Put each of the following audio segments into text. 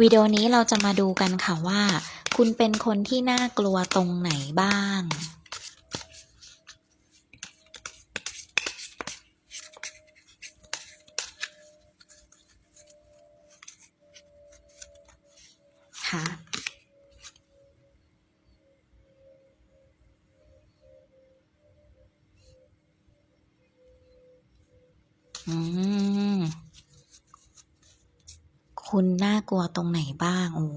วิดีโอนี้เราจะมาดูกันค่ะว่า คุณเป็นคนที่น่ากลัวตรงไหนบ้าง ค่ะ คุณน่ากลัวตรงไหนบ้าง โอ้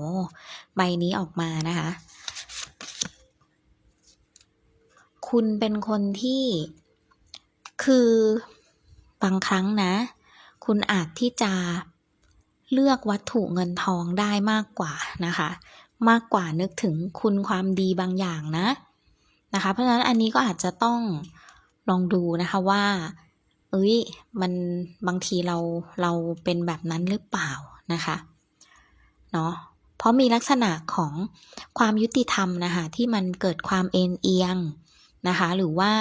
ใบนี้ออกมานะคะ คุณเป็นคนที่คือบางครั้งนะ คุณอาจที่จะเลือกวัตถุเงินทองได้มากกว่านะคะ มากกว่านึกถึงคุณความดีบางอย่างนะนะคะ เพราะฉะนั้นอันนี้ก็อาจจะต้องลองดูนะคะว่าเฮ้ย มันบางทีเราเราเป็นแบบนั้นหรือเปล่า นะคะเนาะเพราะมีลักษณะของความยุติธรรมนะคะที่มันเกิดความเอ็นเอียงนะคะหรือว่า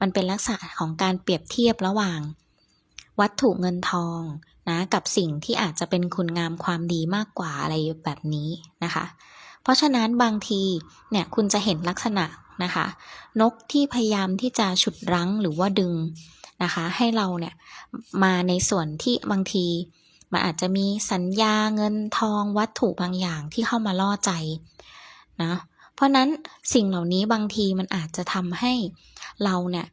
มันเป็นลักษณะของการเปรียบเทียบระหว่าง วัตถุเงินทองนะกับสิ่งที่อาจจะเป็นคุณงามความดีมากกว่าอะไรแบบนี้นะคะ เพราะฉะนั้นบางทีเนี่ยคุณจะเห็นลักษณะนะคะ นกที่พยายามที่จะฉุดรั้งหรือว่าดึงนะคะ ให้เราเนี่ยมาในส่วนที่บางที มันอาจจะมีสัญญาเงินทองวัตถุบางอย่างที่เข้ามาล่อใจนะเพราะนั้นสิ่งเหล่านี้บางทีมันอาจจะทำให้เราเนี่ย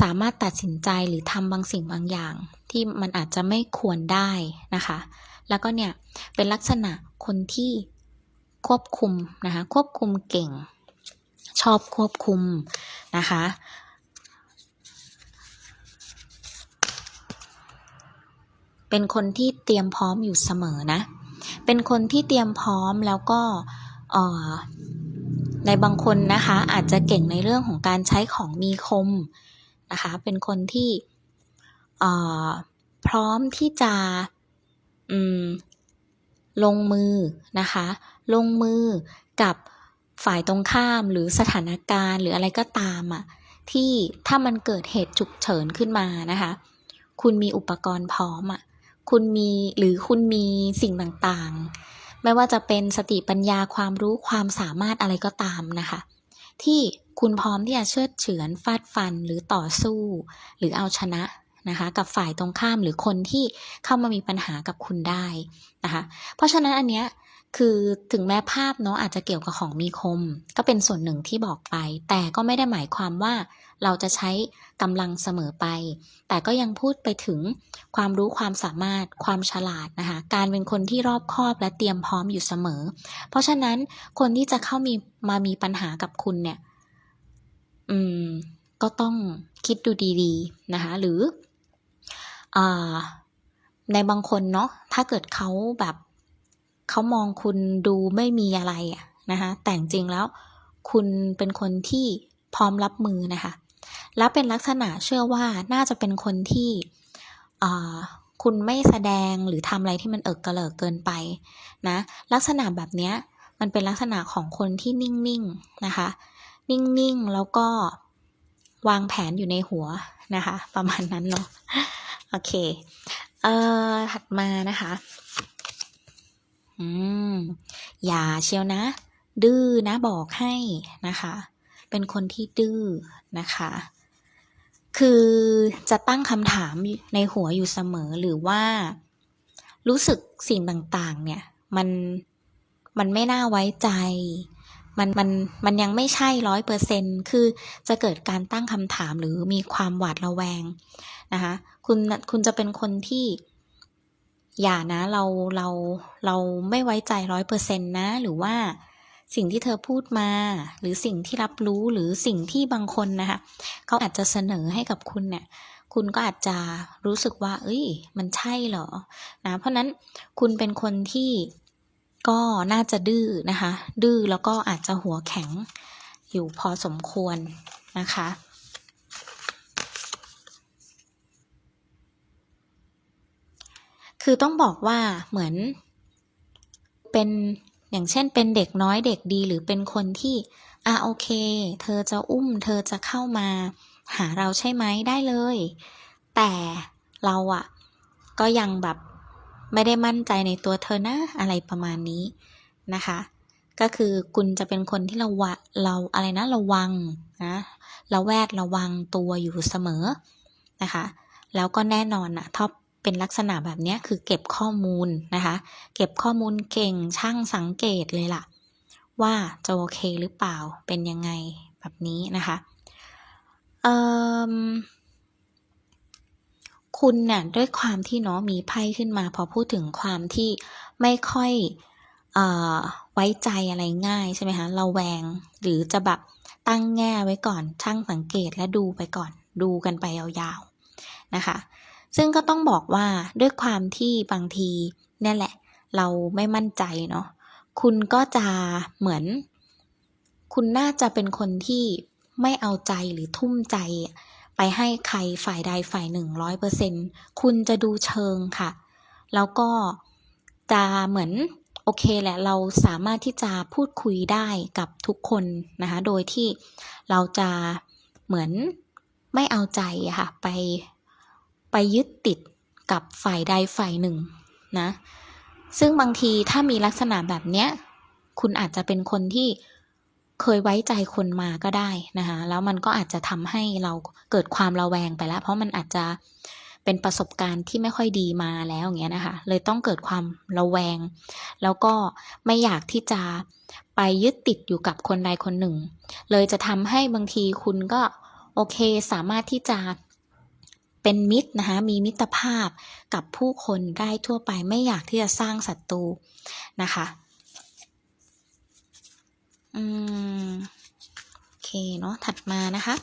สามารถตัดสินใจหรือทำบางสิ่งบางอย่าง ที่มันอาจจะไม่ควรได้นะคะ แล้วก็เนี่ยเป็นลักษณะคนที่ควบคุมนะคะควบคุมเก่ง ชอบควบคุมนะคะ เป็นคนที่เตรียมพร้อมอยู่เสมอนะ เป็นคนที่เตรียมพร้อมแล้วก็ในบางคนนะคะอาจจะเก่งในเรื่องของการใช้ของมีคมนะคะ เป็นคนที่พร้อมที่จะลงมือนะคะ ลงมือกับฝ่ายตรงข้ามหรือสถานการณ์ หรืออะไรก็ตามอะที่ถ้ามันเกิดเหตุฉุกเฉินขึ้นมานะคะ คุณมีอุปกรณ์พร้อมอะ คุณมีหรือคุณมีสิ่งต่างๆ ไม่ว่าจะเป็นสติปัญญาความรู้ความสามารถอะไรก็ตามนะคะ ที่คุณพร้อมที่จะเชิดเฉือนฟาดฟันหรือต่อสู้ หรือเอาชนะนะคะกับฝ่ายตรงข้ามหรือคนที่เข้ามามีปัญหากับคุณได้นะคะ เพราะฉะนั้นอันเนี้ย คือถึงแม้ภาพเนาะอาจจะเกี่ยวกับของมีคม ก็เป็นส่วนหนึ่งที่บอกไป แต่ก็ไม่ได้หมายความว่าเราจะใช้กำลังเสมอไป แต่ก็ยังพูดไปถึงความรู้ความสามารถความฉลาดนะคะ การเป็นคนที่รอบคอบและเตรียมพร้อมอยู่เสมอ เพราะฉะนั้นคนที่จะเข้ามีมามีปัญหากับคุณเนี่ย อืม ก็ต้องคิดดูดีๆนะคะ หรืออ่าในบางคนเนาะถ้าเกิดเขาแบบ เขามองคุณดูไม่มีอะไรอะนะคะแต่จริงๆแล้วคุณเป็นคนที่พร้อมรับมือนะคะ แล้วเป็นลักษณะเชื่อว่าน่าจะเป็นคนที่คุณไม่แสดงหรือทำอะไรที่มันเอิกกระเริกเกินไปนะลักษณะแบบเนี้ยมันเป็นลักษณะของคนที่นิ่งๆนะคะ นิ่งๆแล้วก็วางแผนอยู่ในหัวนะคะ ประมาณนั้นเนาะโอเคเอ่อถัดมานะคะ อืม อย่าเชียวนะ ดื้อนะบอกให้นะคะ เป็นคนที่ดื้อนะคะ คือจะตั้งคำถามในหัวอยู่เสมอหรือว่า รู้สึกสิ่งต่างๆ เนี่ย มันมันไม่น่าไว้ใจ มันมันมันยังไม่ใช่100%คือจะเกิดการตั้งคำถามหรือมีความหวาดระแวงนะคะ คุณคุณจะเป็นคนที่ อย่านะเราเราเราไม่ไว้ใจ100%นต์นะ หรือว่าสิ่งที่เธอพูดมา หรือสิ่งที่รับรู้หรือสิ่งที่บางคนนะคะเขาอาจจะเสนอให้กับคุณเนี่ยคุณก็อาจจะรู้สึกว่าเฮ้ย มันใช่เหรอ?นะเพราะนั้นคุณเป็นคนที่ก็น่าจะดื้อนะคะ ดื้อแล้วก็อาจจะหัวแข็งอยู่พอสมควรนะคะ คือต้องบอกว่าเหมือน เป็นอย่างเช่นเป็นเด็กน้อยเด็กดีหรือเป็นคนที่อ่าโอเค เธอจะอุ้ม เธอจะเข้ามา หาเราใช่ไหม?ได้เลย แต่เราอะก็ยังแบบไม่ได้มั่นใจในตัวเธอนะอะไรประมาณนี้นะคะ ก็คือคุณจะเป็นคนที่เราวะเราอะไรนะระวังนะระแวดระวังตัวอยู่เสมอนะคะ แล้วก็แน่นอนนะท็อป เป็นลักษณะแบบนี้คือเก็บข้อมูลนะคะ เก็บข้อมูลเก่งช่างสังเกตเลยล่ะ ว่าจะโอเคหรือเปล่าเป็นยังไงแบบนี้นะคะคุณเนี่ยด้วยความที่เนาะมีไพ่ขึ้นมา พอพูดถึงความที่ไม่ค่อยอไว้ใจอะไรง่ายใช่ไหมคะเราแวงหรือจะแบบตั้งแง่ไว้ก่อนช่างสังเกตและดูไปก่อน ดูกันไปยาวๆนะคะ ซึ่งก็ต้องบอกว่าด้วยความที่บางทีเนี่ยแหละ เราไม่มั่นใจเนาะคุณก็จะเหมือน คุณน่าจะเป็นคนที่ไม่เอาใจหรือทุ่มใจ ไปให้ใครฝ่ายใดฝ่ายหนึ่งร้อยเปอร์เซ็นคุณจะดูเชิงค่ะ แล้วก็จะเหมือนโอเคแหละเราสามารถที่จะพูดคุยได้กับทุกคนนะคะ โดยที่เราจะเหมือนไม่เอาใจค่ะ ไป ไปยึดติดกับฝ่ายใดฝ่ายหนึ่งนะซึ่งบางทีถ้ามีลักษณะแบบเนี้ย คุณอาจจะเป็นคนที่เคยไว้ใจคนมาก็ได้นะคะแล้วมันก็อาจจะทำให้เราเกิดความระแวงไปแล้ว เพราะมันอาจจะเป็นประสบการณ์ที่ไม่ค่อยดีมาแล้วอย่างเงี้ยนะคะ เลยต้องเกิดความระแวง แล้วก็ไม่อยากที่จะไปยึดติดอยู่กับคนใดคนหนึ่ง เลยจะทำให้บางทีคุณก็โอเคสามารถที่จะ เป็นมิตรนะคะมีมิตรภาพกับผู้คนได้ทั่วไปไม่อยากที่จะสร้างศัตรูนะคะอืมโอเคเนาะถัดมานะคะ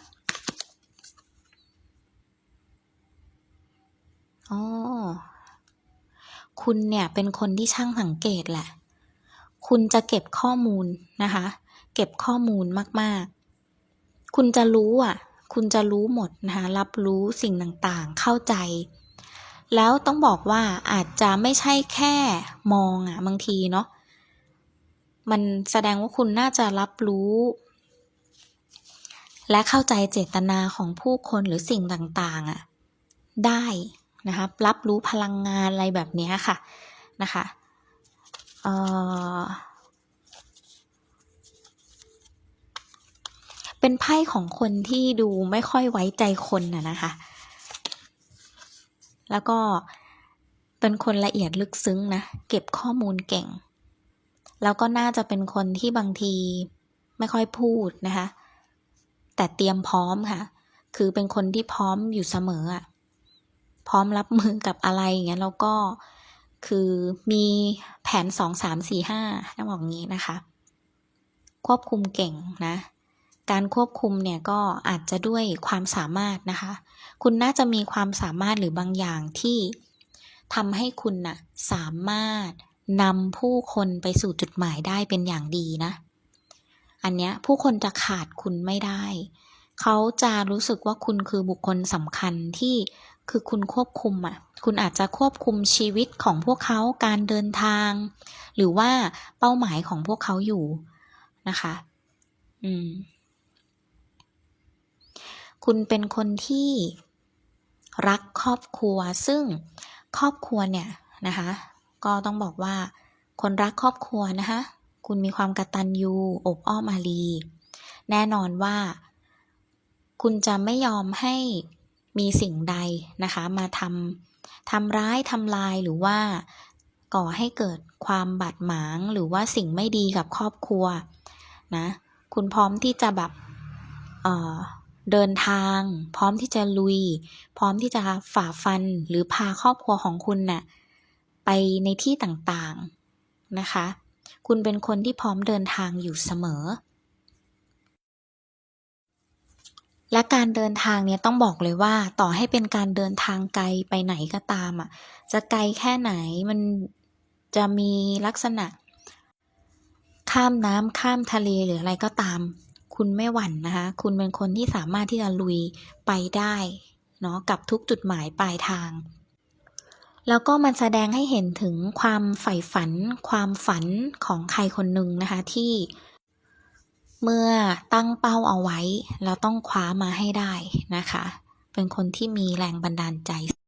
อ๋อคุณเนี่ยเป็นคนที่ช่างสังเกตแหละ คุณจะเก็บข้อมูลนะคะ เก็บข้อมูลมากๆ คุณจะรู้อะ คุณจะรู้หมดนะคะรับรู้สิ่งต่างๆ เข้าใจ แล้วต้องบอกว่าอาจจะไม่ใช่แค่มองอะบางทีเนาะมันแสดงว่าคุณน่าจะรับรู้ และเข้าใจเจตนาของผู้คนหรือสิ่งต่างๆอะได้นะคะรับรู้พลังงานอะไรแบบนี้ค่ะนะคะเอ่อ เป็นไพ่ของคนที่ดูไม่ค่อยไว้ใจคนน่ะนะคะ แล้วก็เป็นคนละเอียดลึกซึ้งนะ เก็บข้อมูลเก่ง แล้วก็น่าจะเป็นคนที่บางทีไม่ค่อยพูดนะคะ แต่เตรียมพร้อมค่ะ คือเป็นคนที่พร้อมอยู่เสมออะพร้อมรับมือกับอะไรอย่างเงี้ยแล้วก็คือมีแผนสองสามสี่ห้าต้องบอกงี้นะคะ ควบคุมเก่งนะ การควบคุมเนี่ยก็อาจจะด้วยความสามารถนะคะ คุณน่าจะมีความสามารถหรือบางอย่างที่ทำให้คุณน่ะสามารถนำผู้คนไปสู่จุดหมายได้เป็นอย่างดีนะ อันเนี้ยผู้คนจะขาดคุณไม่ได้ เขาจะรู้สึกว่าคุณคือบุคคลสำคัญที่คือคุณควบคุมอะ คุณอาจจะควบคุมชีวิตของพวกเขาการเดินทาง หรือว่าเป้าหมายของพวกเขาอยู่นะคะ อืม คุณเป็นคนที่รักครอบครัว ซึ่งครอบครัวเนี่ยนะคะ ก็ต้องบอกว่า คนรักครอบครัวนะคะ คุณมีความกตัญญูอบอ้อมอารี แน่นอนว่า คุณจะไม่ยอมให้มีสิ่งใดนะคะ มาทำทำร้ายทำลายหรือว่าก่อให้เกิดความบาดหมางหรือว่าสิ่งไม่ดีกับครอบครัวนะ คุณพร้อมที่จะแบบเเดินทาง พร้อมที่จะลุย พร้อมที่จะฝ่าฟันหรือพาครอบครัวของคุณนะ่ะไปในที่ต่างๆนะคะ คุณเป็นคนที่พร้อมเดินทางอยู่เสมอ และการเดินทางเนี่ยต้องบอกเลยว่าต่อให้เป็นการเดินทางไกลไปไหนก็ตามอะจะไกลแค่ไหนมันจะมีลักษณะข้ามน้ำข้ามทะเลหรืออะไรก็ตาม คุณไม่หวั่นนะคะ คุณเป็นคนที่สามารถที่จะลุยไปได้เนาะกับทุกจุดหมายปลายทาง แล้วก็มันแสดงให้เห็นถึงความใฝ่ฝัน ความฝันของใครคนหนึ่งนะคะที่เมื่อตั้งเป้าเอาไว้ แล้วต้องคว้ามาให้ได้นะคะ เป็นคนที่มีแรงบันดาลใจ